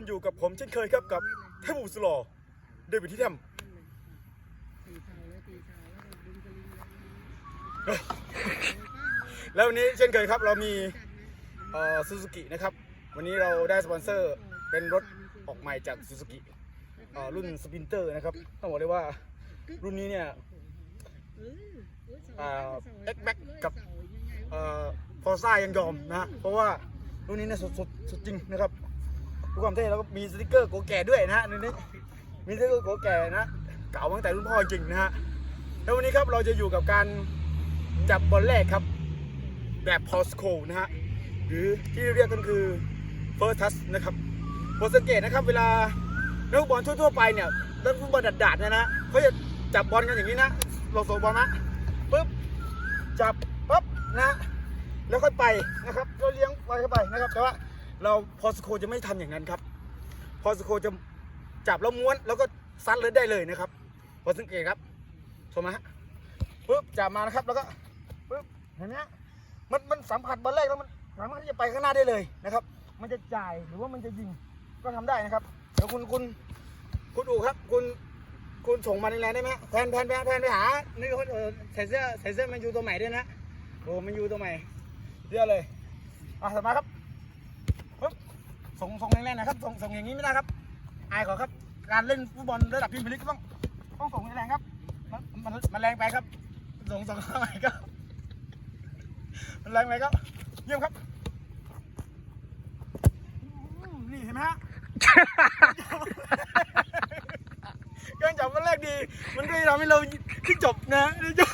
คุณอยู่กับผมเช่นเคยครับกับเทพบุตรสโลอเดวิดที่ทตีเทาแทาแล้วก็ดึงสลิงลงำแล้ววันนี้เช่นเคยครับเรามีซูซูกินะครับ วันนี้เราได้สปอนเซอร์เป็นรถออกใหม่จากซูซูกิรุ่นสปินเตอร์นะครับ ต้องบอกเลยว่ารุ่นนี้เนี่ยเออเออเสาอ่าเสา X-Max กับเสายังไงวะเอ่อฟอร์ซ่ายังยอมนะ เพราะว่ารุ่นนี้เนี่ยสุดสุดสุดจริงนะครับ ดูความเท่แล้วก็มีสติกเกอร์โกแก่ด้วยนะฮะในนี้มีสติกเกอร์โกแก่นะเก่าตั้งแต่รุ่นพ่อจริงนะฮะแล้ววันนี้ครับเราจะอยู่กับการจับบอลแรกครับ แบบพอสโคนะฮะหรือที่เรียกกันคือ First Touch นะครับผมสังเกตนะครับเวลานักบอลทั่วๆไปเนี่ยนักฟุตบอลดัดๆเนี่ยนะเขาจะจับบอลกันอย่างนี้นะเราส่งบอลมาปุ๊บจับปั๊บนะแล้วค่อยไปนะครับเราเลี้ยงไปเข้าไปนะครับแต่ว่า เราพอสโคจะไม่ทำอย่างนั้นครับ พอสโคจะจับแล้วม้วนแล้วก็ซัดเลยได้เลยนะครับ พอสังเกตครับชมไหมฮะปุ๊บจับมานะครับแล้วก็ปุ๊บเห็นไหมมันมันสัมผัสบอลแรกแล้วมันสามารถที่จะไปข้างหน้าได้เลยนะครับ มันจะจ่ายหรือว่ามันจะยิงก็ทำได้นะครับเดี๋ยวคุณคุณคุณอูครับ คุณคุณส่งมาในแรงได้ไหมแพนแพนแพนแพนไปหานี่คนเออใส่เสื้อใส่เสื้อมันอยู่ตัวใหม่ด้วยนะโอ้มันอยู่ตัวใหม่เยอะเลยอะสมาครับ ส่งส่งแรงๆนะครับส่งส่งอย่างนี้ไม่ได้ครับ อายขาครับ การเล่นฟุตบอลระดับพรีเมียร์ลีกต้องต้องส่งแรงๆครับ มันมันมันแรงไปครับ ส่งส่งเข้าไปครับมันแรงไปครับ เยี่ยมครับ นี่เห็นไหมฮะการจับมันแรกดี มันก็ทำให้เราขึ้นจบนะจบ